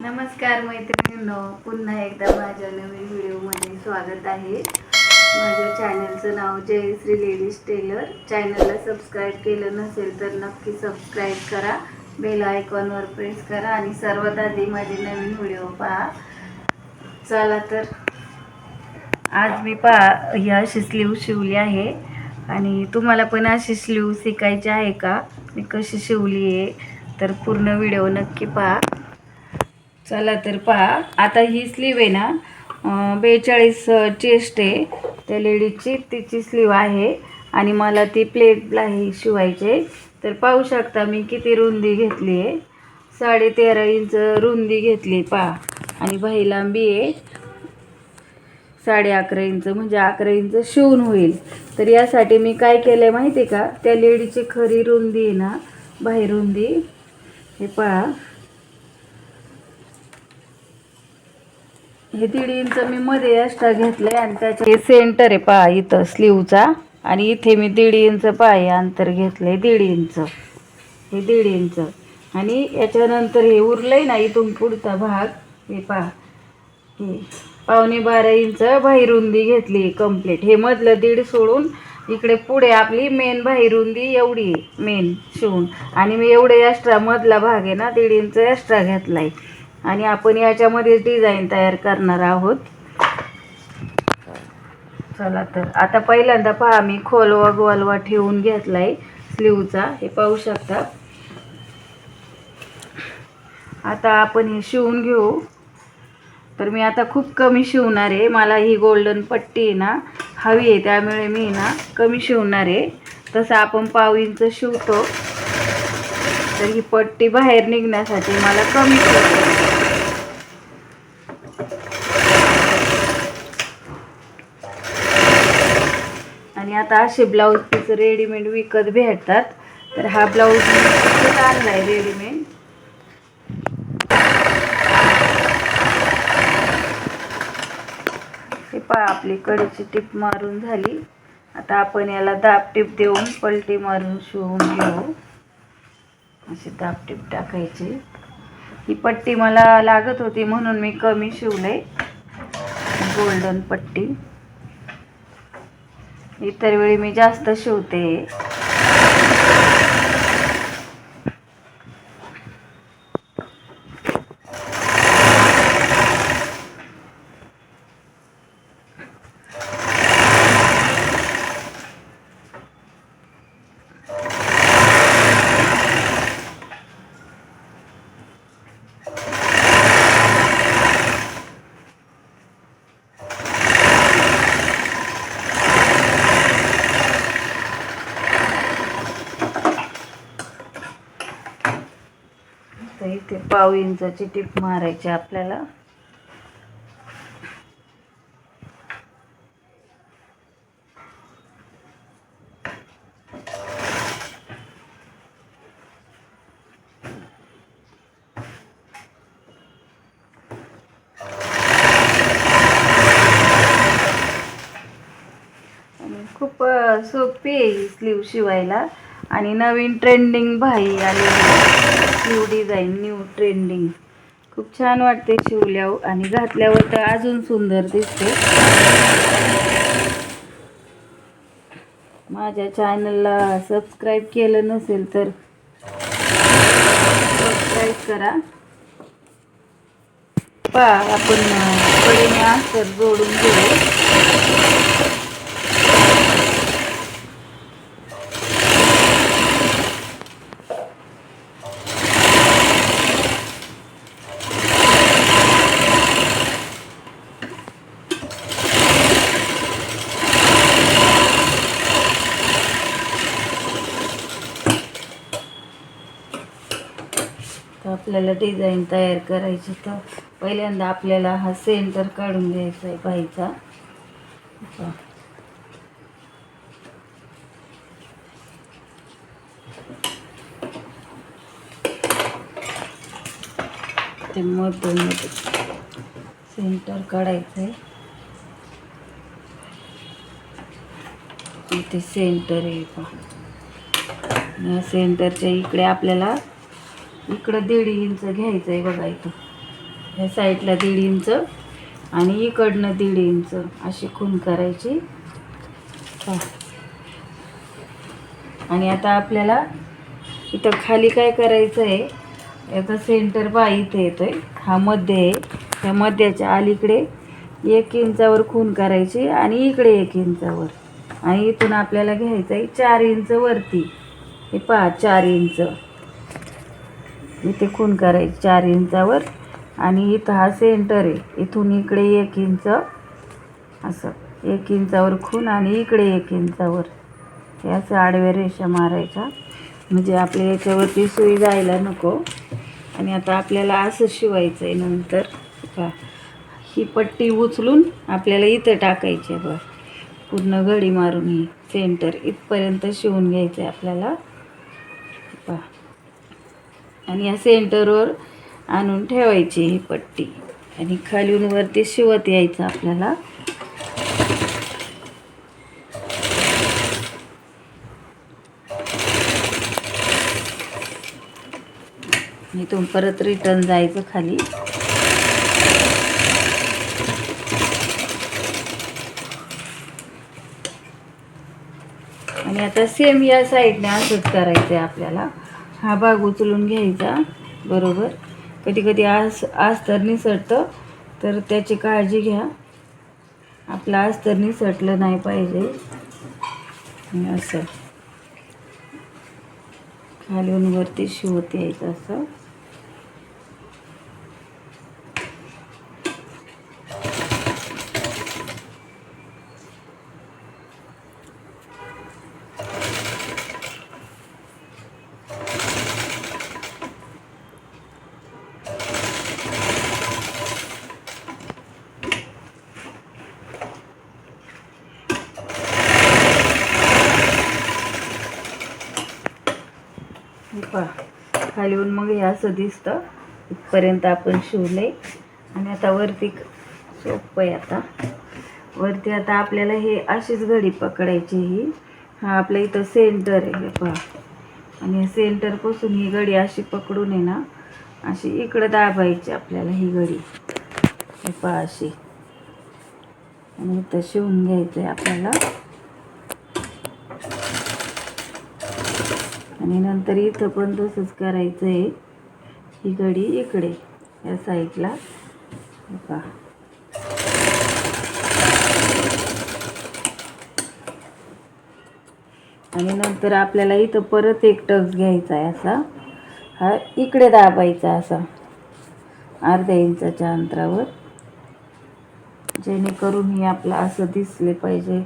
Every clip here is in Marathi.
नमस्कार मैत्रिणींनो पुन्हा एकदा माझ्या नवीन व्हिडिओमध्ये स्वागत आहे. माझ्या चॅनलचं नाव जयश्री लेडीज टेलर. चॅनलला सबस्क्राईब केलं नसेल तर नक्की सबस्क्राईब करा. बेल आयकॉनवर प्रेस करा आणि सर्वात आधी माझे नवीन व्हिडिओ पहा. चला तर आज मी पहा ही अशी स्लीव शिवली आहे. आणि तुम्हाला पण अशी स्लीव शिकायची आहे का? मी कशी शिवली आहे तर पूर्ण व्हिडिओ नक्की पहा. चला तर पहा. आता ही स्लीव आहे ना बेचाळीस चेस्ट आहे. त्या लेडीजची तिची स्लीव आहे आणि मला ती प्लेटला हे शिवायचे तर पाहू शकता मी किती रुंदी घेतली आहे. साडे तेरा इंच रुंदी घेतली पहा. आणि बाही लांबी आहे. साडे अकरा इंच म्हणजे अकरा इंच शिवून होईल. तर यासाठी मी काय केलं आहे माहिती आहे का? त्या लेडीची खरी रुंदी आहे ना बाहेर रुंदी. हे पहा. हे दीड इंच मी मध्ये एक्स्ट्रा घेतलंय आणि त्याच्या हे सेंटर आहे पहा इथं स्लीवचा आणि इथे मी दीड इंच पहा अंतर अंतर घेतलंय दीड इंच. हे दीड इंच. आणि याच्यानंतर हे उरलंय ना इथून पुढचा भाग हे पहा. हे पावणे बारा इंच बाहिरुंदी घेतली कंप्लीट हे मधलं दीड सोडून इकडे पुढे आपली मेन बाहिरुंदी एवढी मेन शिवून. आणि मी एवढे एक्स्ट्रा मधला भाग आहे ना दीड इंच एक्स्ट्रा घेतलाय. आणि आपण याच्यामध्ये डिझाईन तयार करणार आहोत. चला तर आता पहिल्यांदा पहा मी खोलवा गोलवा ठेवून घेतला आहे स्लीवचा हे पाहू शकता. आता आपण हे शिवून घेऊ. तर मी आता खूप कमी शिवणार आहे. मला ही गोल्डन पट्टी आहे ना हवी आहे त्यामुळे मी ना कमी शिवणार आहे. तसं आपण पाव इंच शिवतो. तर ही पट्टी बाहेर निघण्यासाठी मला कमी आता असे ब्लाऊज पीस रेडीमेड विकत भेटतात. तर हा ब्लाऊज आणला आहे रेडीमेड हे पहा आपली कडेची टीप मारून झाली. आता आपण याला दाब टीप देऊन पलटी मारून शिवून घेऊ. अशी दाब टीप टाकायची. ही पट्टी मला लागत होती म्हणून मी कमी शिवले गोल्डन पट्टी. इतर वेळी मी जास्त शिवते तर इथे पाव इंचाची टीप मारायची आपल्याला आणि खूप सोपी आहे ही स्लीव शिवायला. आणि नवीन ट्रेंडिंग भाई आणि स्लीव डिझाईन न्यू ट्रेंडिंग खूप छान वाटते शिवल्यावर. आणि घातल्यावर तर अजून सुंदर दिसते. माझ्या चॅनलला सबस्क्राईब केलं नसेल तर सबस्क्राईब करा. पा आपण अ, अस्तर जोडून घेऊ तर आपल्याला डिझाईन तयार करायची तर पहिल्यांदा आपल्याला हा सेंटर काढून घ्यायचा आहे बाईचा. ते मधून सेंटर काढायचं. आहे इथे सेंटर आहे पहा सेंटरच्या इकडे आपल्याला इकडं दीड इंच घ्यायचं आहे बघा इथं. ह्या साईडला दीड इंच आणि इकडनं दीड इंच अशी खून करायची. आणि आता आपल्याला इथं खाली काय करायचं आहे याचा सेंटर बा इथे येतोय. हा मध्य आहे. त्या मध्याच्या अलीकडे एक इंचावर खून करायची आणि इकडे एक इंचावर. आणि इथून आपल्याला घ्यायचं आहे चार इंच वरती. हे पहा चार इंच. इथे खून करायची चार इंचावर. आणि इथं हा सेंटर आहे. इथून इकडे एक इंच. असं. एक इंचावर खून आणि इकडे एक इंचावर. हे असं आडव्या रेषा मारायच्या. म्हणजे आपल्या याच्यावरती सुई जायला नको. आणि आता आपल्याला असं शिवायचं आहे नंतर. पहा. ही पट्टी उचलून आपल्याला इथं टाकायची आहे बघ. पूर्ण घडी मारून ही सेंटर इथपर्यंत शिवून घ्यायचं आहे आपल्याला. पहा. आणि या सेंटरवर आणून ठेवायची ही पट्टी. आणि खालून वरती शिवत यायचं आपल्याला. इथून परत रिटर्न जायचं खाली. आणि आता सेम या साईडने असंच करायचं आहे आपल्याला. हा भाग उचलून घ्यायचा बरोबर? कधी कधी आस अस्तर निसटतं तर त्याची काळजी घ्या. आपलं अस्तर निसटलं नाही पाहिजे. असं. खालून वरती शिवत यायचं असं. पहा पहा खालीहून मग हे असं दिसतं. इथपर्यंत आपण शिवले आणि आता वरती सोपं आहे आता. वरती आता आपल्याला हे अशीच घडी पकडायची ही हा आपल्या इथं सेंटर आहे हे पहा. आणि सेंटरपासून ही घडी अशी पकडून आहे ना अशी इकडं दाबायची आपल्याला ही घडी. हे पहा अशी. आणि इथं शिवून घ्यायचं आहे आपल्याला. आणि नंतर इथं पण तसंच करायचं आहे ही घडी इकडे या साईडला. बघा. आणि नंतर आपल्याला इथं परत एक टक्स घ्यायचा आहे असा. हा इकडे दाबायचा असा. अर्ध्या इंचाच्या अंतरावर. जेणेकरून हे आपलं असं दिसले पाहिजे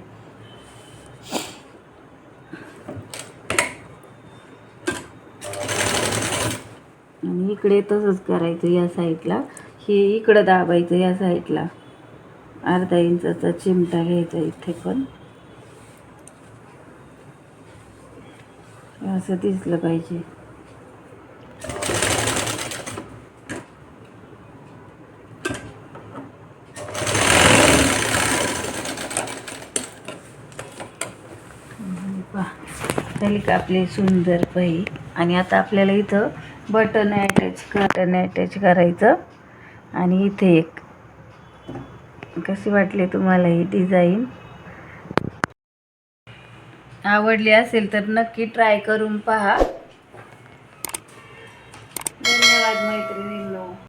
आणि इकडे तसंच करायचं या साईडला. हे इकडं दाबायचं या साईडला. अर्धा इंचाचा चिमटा घ्यायचा इथे पण. असं दिसलं पाहिजे. झाली का आपली सुंदर बाई आणि आता आपल्याला इथं बटन अटॅच बटन अटॅच करायचं. आणि इथे एक. कशी वाटली तुम्हाला ही डिझाईन आवडली असेल तर नक्की ट्राय करून पहा. धन्यवाद मैत्रिणी.